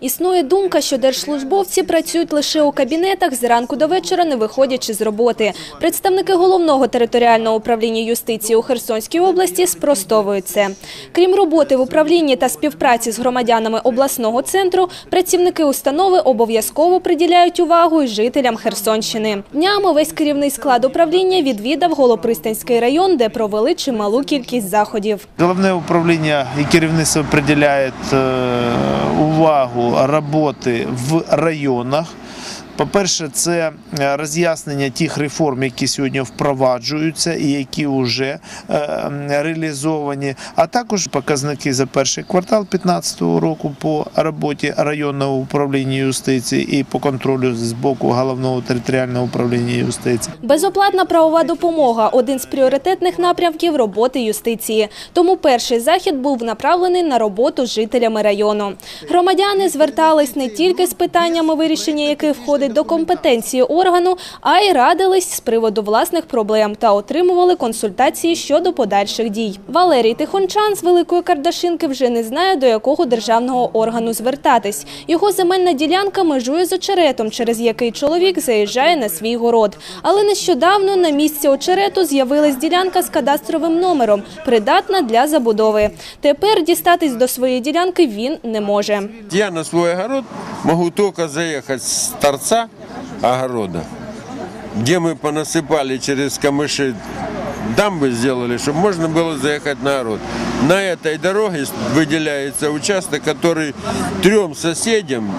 Існує думка, що держслужбовці працюють лише у кабінетах зранку до вечора, не виходячи з роботи. Представники головного територіального управління юстиції у Херсонській області спростовують це. Крім роботи в управлінні та співпраці з громадянами обласного центру, працівники установи обов'язково приділяють увагу й жителям Херсонщини. Днями весь керівний склад управління відвідав Голопристанський район, де провели чималу кількість заходів. Головне управління і керівництво приділяє е, увагу роботи в районах. По-перше, це е, роз'яснення тих реформ, які сьогодні впроваджуються і які вже е, реалізовані, а також показники за перший квартал 2015 року по роботі районного управління юстиції і по контролю з боку головного територіального управління юстиції. Безоплатна правова допомога – один з пріоритетних напрямків роботи юстиції. Тому перший захід був направлений на роботу жителями району. Громадяни звертались не тільки з питаннями, вирішення яких входить до компетенції органу, а й радились з приводу власних проблем та отримували консультації щодо подальших дій. Валерій Тихончан з Великої Кардашинки вже не знає, до якого державного органу звертатись. Його земельна ділянка межує з очеретом, через який чоловік заїжджає на свій город. Але нещодавно на місці очерету з'явилась ділянка з кадастровим номером, придатна для забудови. Тепер дістатись до своєї ділянки він не може. Я на свой огород могу только заехать с торца огорода, где мы понасыпали через камыши дамбы сделали, чтобы можно было заехать на огород. На этой дороге выделяется участок, который трем соседям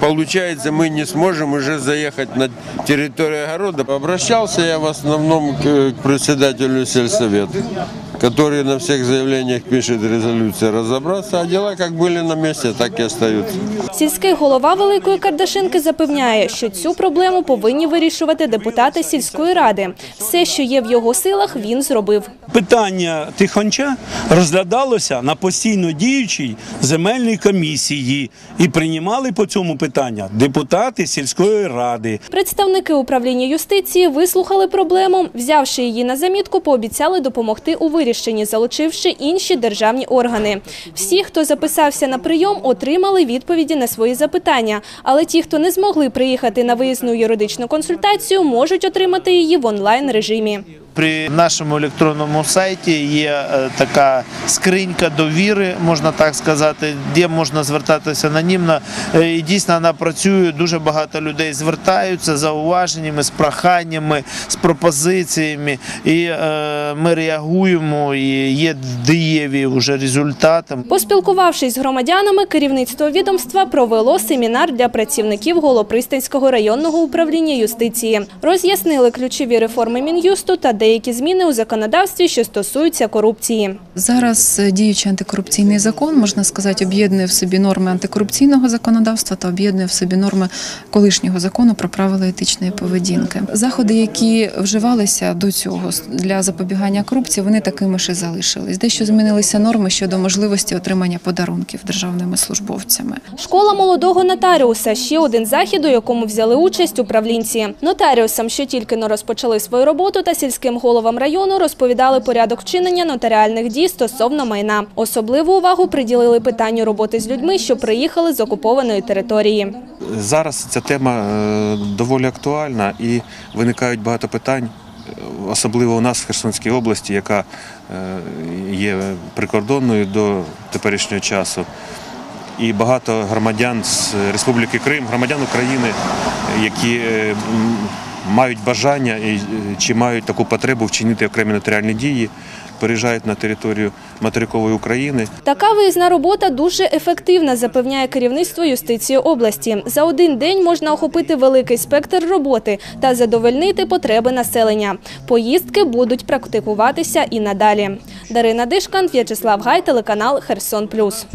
Получается, мы не сможем уже заехать на территорию огорода. Обращался я в основном к председателю сельсовета, который на всех заявлениях пишет резолюция разобраться, а дела как были на месте, так и остаются. Сільський голова Великої Кардашинки запевняє, що цю проблему повинні вирішувати депутати сільської ради. Все, що є в його силах, він зробив. Питання Тихонча розглядалося на постійно діючій земельній комісії і приймали по цьому питання депутати сільської ради. Представники управління юстиції вислухали проблему, взявши її на замітку, пообіцяли допомогти у вирішенні, залучивши інші державні органи. Всі, хто записався на прийом, отримали відповіді на свої запитання. Але ті, хто не змогли приїхати на виїзну юридичну консультацію, можуть отримати її в онлайн режимі. При нашому електронному сайті є е, така скринька довіри, можна так сказати, де можна звертатися анонімно. Е, І дійсно вона працює. Дуже багато людей звертаються з зауваженнями, з проханнями, з пропозиціями. І е, ми реагуємо. І є дієві вже результати. Поспілкувавшись з громадянами, керівництво відомства провело семінар для працівників Голопристанського районного управління юстиції. Роз'яснили ключові реформи Мін'юсту та деякі зміни у законодавстві, що стосуються корупції. Зараз е, діючий антикорупційний закон, можна сказати, об'єднує в собі норми антикорупційного законодавства та об'єднує в собі норми колишнього закону про правила етичної поведінки. Заходи, які вживалися до цього для запобігання корупції, вони такими ж і залишились. Дещо змінилися норми щодо можливості отримання подарунків державними службовцями. Школа молодого нотаріуса – ще один захід, у якому взяли участь управлінці. Нотаріусам, що тільки но розпочали свою роботу, та сільським головам району розповідали порядок вчинення нотаріальних дій стосовно майна. Особливу увагу приділили питанню роботи з людьми, що приїхали з окупованої території. Зараз ця тема е, доволі актуальна і виникають багато питань, особливо у нас в Херсонській області, яка е, є прикордонною до теперішнього часу. І багато громадян з Республіки Крим, громадян України, які е, мають бажання і, е, чи мають таку потребу вчинити окремі нотаріальні дії, переїжджають на територію материкової України. Така виїзна робота дуже ефективна, запевняє керівництво юстиції області. За один день можна охопити великий спектр роботи та задовольнити потреби населення. Поїздки будуть практикуватися і надалі. Дарина Дишкан, В'ячеслав Гай, телеканал Херсон Плюс.